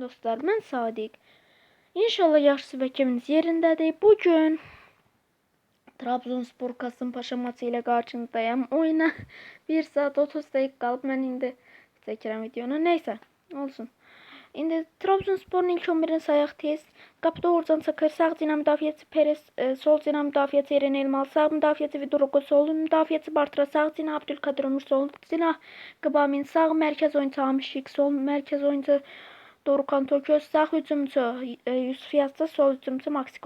Dostlar ben Sadik. İnşallah yaxşı və keyfiniz yerindədir. Bugün Trabzonspor Kasımpaşa maçı ilə qarşınızdayım. Oyuna 1 saat 30 dəqiqə qalıb. Mən indi çəkirəm videonu. Neysə, olsun. İndi Trabzonsporun ilk 11'ini sayaq tez. Qapıda Orcan Çakır, sağ cinah müdafiəçi Perez, e, sol cinah müdafiəçi Eren Elmal, sağ müdafiəçi Vidorugo, sol müdafiəçi Bartra, sağ cinah Abdülkadir Ömür, sol cinah Qıbamin, sağ mərkəz oyuncu Hamişik, sol mərkəz oyuncu Dorukan Toköz, sağ hücumçu e, Yusuf Yazdı, sol hücumçu Maxi.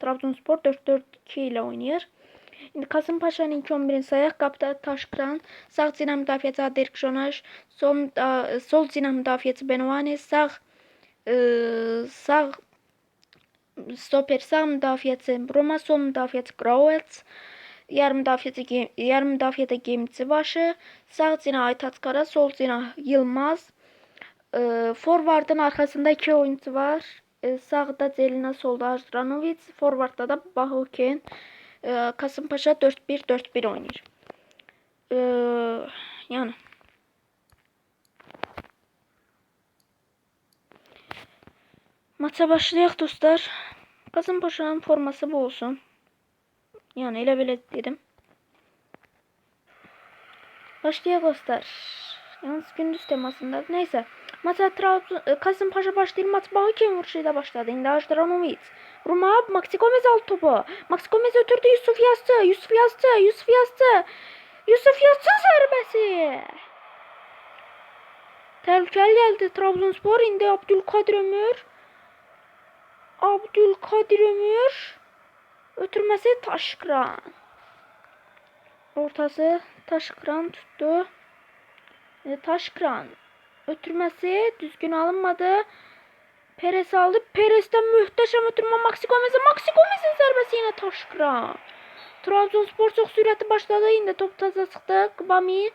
Trabzonspor 4-4-2 ilə oynayır. İndi Kasımpaşa'nın ilk 11'ini sayaq. Qapıda Taşkıran, sağ cinah müdafiəçi Aderk Jonaş, sol, müda- sol cinah müdafiəçi Benovani, sağ e, sağ stoper sağ müdafiəçi Roma, sol müdafiəçi Grauets, yarım müdafiəçi yarım müdafiədə Gemci başı, sağ cinah Kara, sol cinah Yılmaz. E, forvardın arkasında iki oyuncu var. E, sağda Celina, solda Ajranovic, forvardda da Bahoken. E, Kasımpaşa 4-1-4-1 oynayır. E, yani Maça başlayaq dostlar. Kasımpaşa'nın forması bu olsun. Yani elə belə dedim. Başlayaq dostlar. Yalnız gündüz temasında. Neyse. Maça Trabzon, e, Kasımpaşa başlayır. Maç Bahoken vuruşuyla başladı. İndi Ajdranovic. Ruma Maxi Gomez aldı topu. Maxi Gomez ötürdü Yusuf Yazdı. Yusuf Yazdı. Yusuf Yazdı. Yusuf Yazdı zərbəsi. Təhlükəli gəldi Trabzonspor. İndi Abdülkadir Ömür. Abdülkadir Ömür. Ötürməsi Taşkıran. Ortası Taşkıran tuttu. E, Taşkıran. Ötürməsi düzgün alınmadı. Perez aldı. Perez'den muhteşem ötürmə Maxi Gomez'e. Maxi Gomez'in zərbəsi yine Taşkıran. Trabzonspor çok sürətli başladı. İndi top taza çıxdı. Qbami.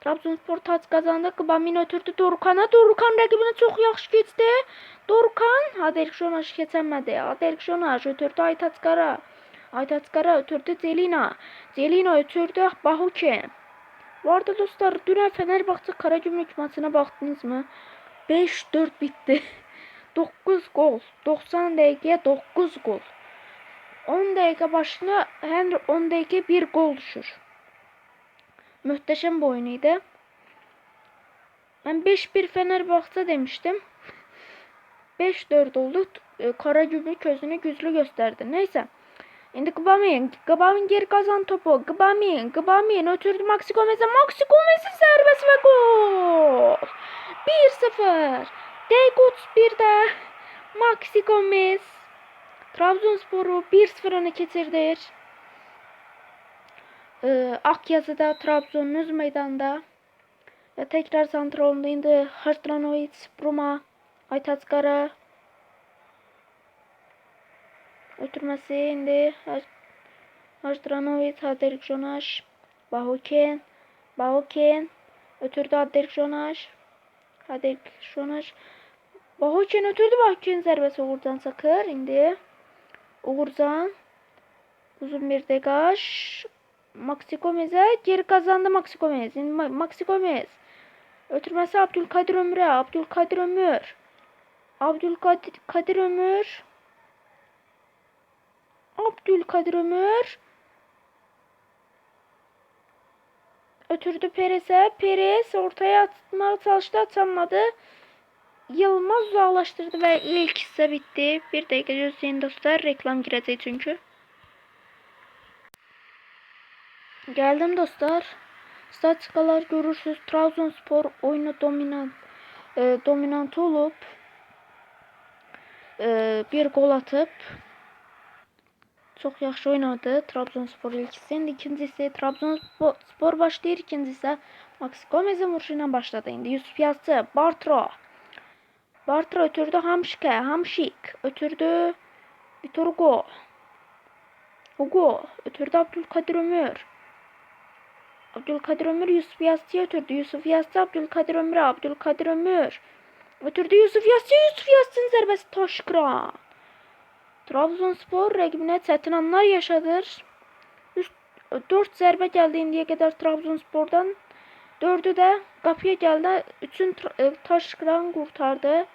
Trabzonspor taç kazandı. Qbamin ötürdü Dorukan'a. Dorukan rəqibini çox yaxşı keçdi. Dorukan Adelk Jonaş keçəmədi. Adelk Jonaş ötürdü Aytaç Qara. Aytaç Qara ötürdü Celina. Celina ötürdü Bahuken. Bu arada dostlar dünən Fenerbahçe Karagümrük maçına baktınız mı? 5-4 bitti. 9 gol. 90 dəqiqəyə 9 gol. 10 dəqiqə başına hər 10 dəqiqə 1 gol düşür. Möhtəşəm bir oyun idi. Ben 5-1 Fenerbahçe demiştim. 5-4 oldu. Karagümrük gözünü güçlü gösterdi. Neyse. Şimdi Gbamin. Gbamin geri kazan topu. Gbamin. Gbamin ötürdü Maxi Gomez'e. Maxi Gomez'in serbest ve gol. 1-0. Dakika 31'de Maxi Gomez Trabzonspor'u 1-0 öne getirdi. Ee, Akyazı'da Trabzon'un öz meydanda. Ve tekrar santrolunda indi Hajdranovic, Bruma, Aytaç İndi Hajdranovic, Haderik Jonaş, Bahoken, Bahoken. Ötürdü Haderik Jonaş. Haderik Jonaş. Bahoken ötürdü Bahoken zərbəsi Uğurcan Sakır indi. Uğurcan. Uzun bir degaj. Maxi Gomez'e geri kazandı Maxi Gomez. Şimdi Ma- Maxi Gomez. Ötürmesi Abdülkadir Ömür'e. Abdülkadir Ömür. Abdülkadir Kadir Ömür. Abdülkadir Ömür. Ötürdü Perez'e. Perez ortaya atmaya çalıştı atamadı. Yılmaz uzaklaştırdı ve ilk hisse bitti. Bir dakika gözleyin dostlar. Reklam girecek çünkü. Geldim dostlar. Statikalar görürsüz. Trabzonspor oyunu dominant e, dominant olup e, bir gol atıp çok yaxşı oynadı Trabzonspor ilkisi. İkincisi Trabzonspor spor başlayır. İkincisi Max Gomez'in vuruşuyla başladı. İndi Yusuf Yazdı. Bartra. Bartra ötürdü Hamşike. Hamşik. Ötürdü Vitor Hugo. Hugo. Ötürdü Abdülkadir Ömür. Abdülkadir Ömür Yusuf Yazıcı'ya ötürdü. Yusuf Yazıcı Abdülkadir Ömür'e. Abdülkadir Ömür. Ötürdü Yusuf Yazıcı. Yusuf Yazıcı'nın zərbəsi Taşkıran. Trabzonspor rəqibinə çətin anlar yaşadır. 4 zərbə gəldi indiyə qədər Trabzonspordan. 4'ü də qapıya gəldi. 3-ün Taşkıran qurtardı.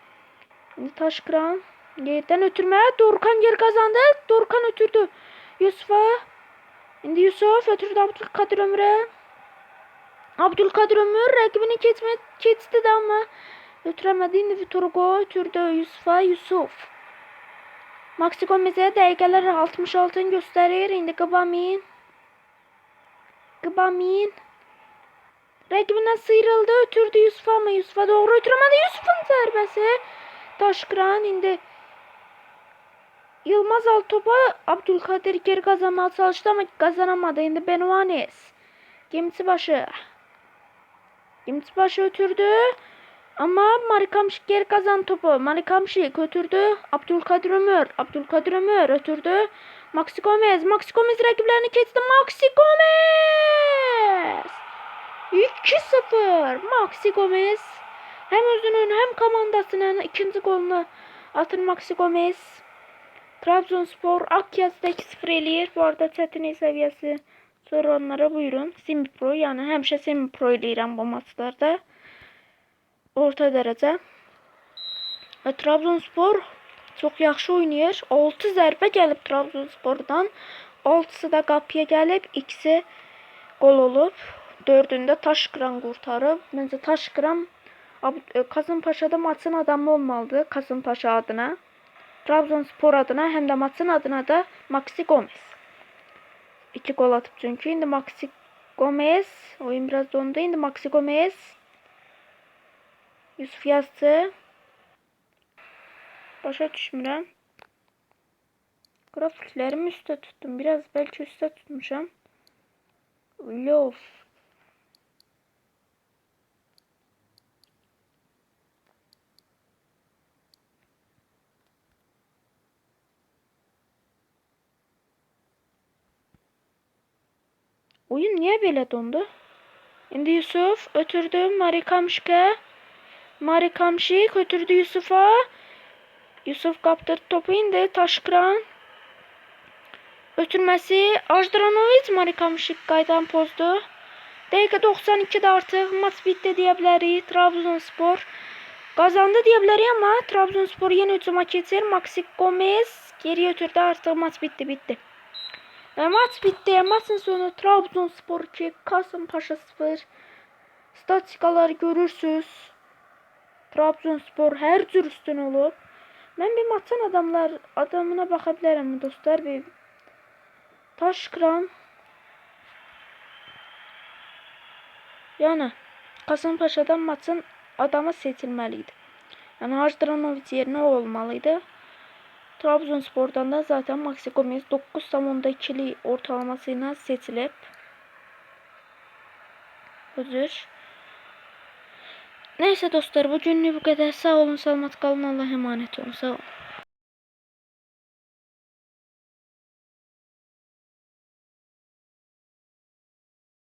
Şimdi taş kıran. Yerden ötürme. Dorkan yer kazandı. Dorkan ötürdü. Yusuf'a. Şimdi Yusuf ötürdü Abdülkadir Ömür'e. Abdülkadir Ömür rakibini kesme, kesti de ama ötüremedi. Şimdi Vitor Hugo ötürdü Yusuf'a. Yusuf. Maxi Gomez'e dəqiqələr 66-ını göstərir. İndi Qıbamin. Qıbamin. Rəqibindən sıyrıldı, ötürdü Yusuf'a ama Yusuf'a doğru ötürəmədi. Yusuf'un zərbəsi. Daşkıran indi Yılmaz al topa Abdülkadir geri kazanmaya çalıştı ama kazanamadı. İndi Benuanes. Gemisi başı. Gemisi başı ötürdü. Ama Marikamşik geri kazan topu. Marikamşik götürdü. Abdülkadir Ömür. Abdülkadir Ömür ötürdü. Maxi Gomez. Maxi Gomez rakiplerini kesti. Maxi Gomez. 2-0. Maxi Gomez. Hem özünün hem komandasının ikinci golünü atın Maxi Gomez. Trabzonspor Akyaz'da 2-0 eləyir. Bu arada çətinlik səviyyəsi soranlara buyurun. Semi Pro yani həmişə Semi Pro eləyirəm bu maçlarda. Orta dərəcə. Və Trabzonspor çox yaxşı oynayır. 6 zərbə gəlib Trabzonspordan. 6-sı da qapıya gəlib, ikisi gol olub. 4-ündə Taşkıran qurtarıb. Məncə Taşkıran Kasımpaşa'da maçın adamı olmalıdır. Kasımpaşa adına. Trabzonspor adına həm də maçın adına da Maxi Gomez. 2 gol atıb çünki. İndi Maxi Gomez. Oyun biraz dondu. İndi Maxi Gomez. Yusuf yazdı. Başa düşmürəm. Grafiklərimi üstə tuttum. Biraz bəlkə üstə tutmuşam. Lov. Oyun niye belə dondu? İndi Yusuf ötürdü Marikamşik'e. Marikamşik ötürdü Yusuf'a. Yusuf kaptırdı topu indi Taşkıran. Ötürməsi Ajdranovic Marikamşik qaydan pozdu. Dəqiqə 92-də artıq maç bitdi deyə bilərik. Trabzonspor qazandı deyə bilərik amma Trabzonspor yenə hücuma keçir. Maxi Gomez geri ötürdü artıq maç bitdi bitdi. Və maç bitdi. Maçın sonu Trabzonspor 2, Kasımpaşa 0. Statistikaları görürsüz. Trabzonspor hər cür üstün olub. Mən bir maçın adamlar adamına baxa bilərəm dostlar. Bir Taşkıran. Yəni Kasımpaşadan maçın adamı seçilməliydi. Yəni Hacdranovic yerinə o olmalıydı. Trabzonspor'dan da zaten Maxi Gomez 9.2'li ortalamasıyla seçilip Özür. Neyse dostlar bugünlük bu kadar. Sağ olun, salamat kalın. Allah emanet olun. Sağ olun.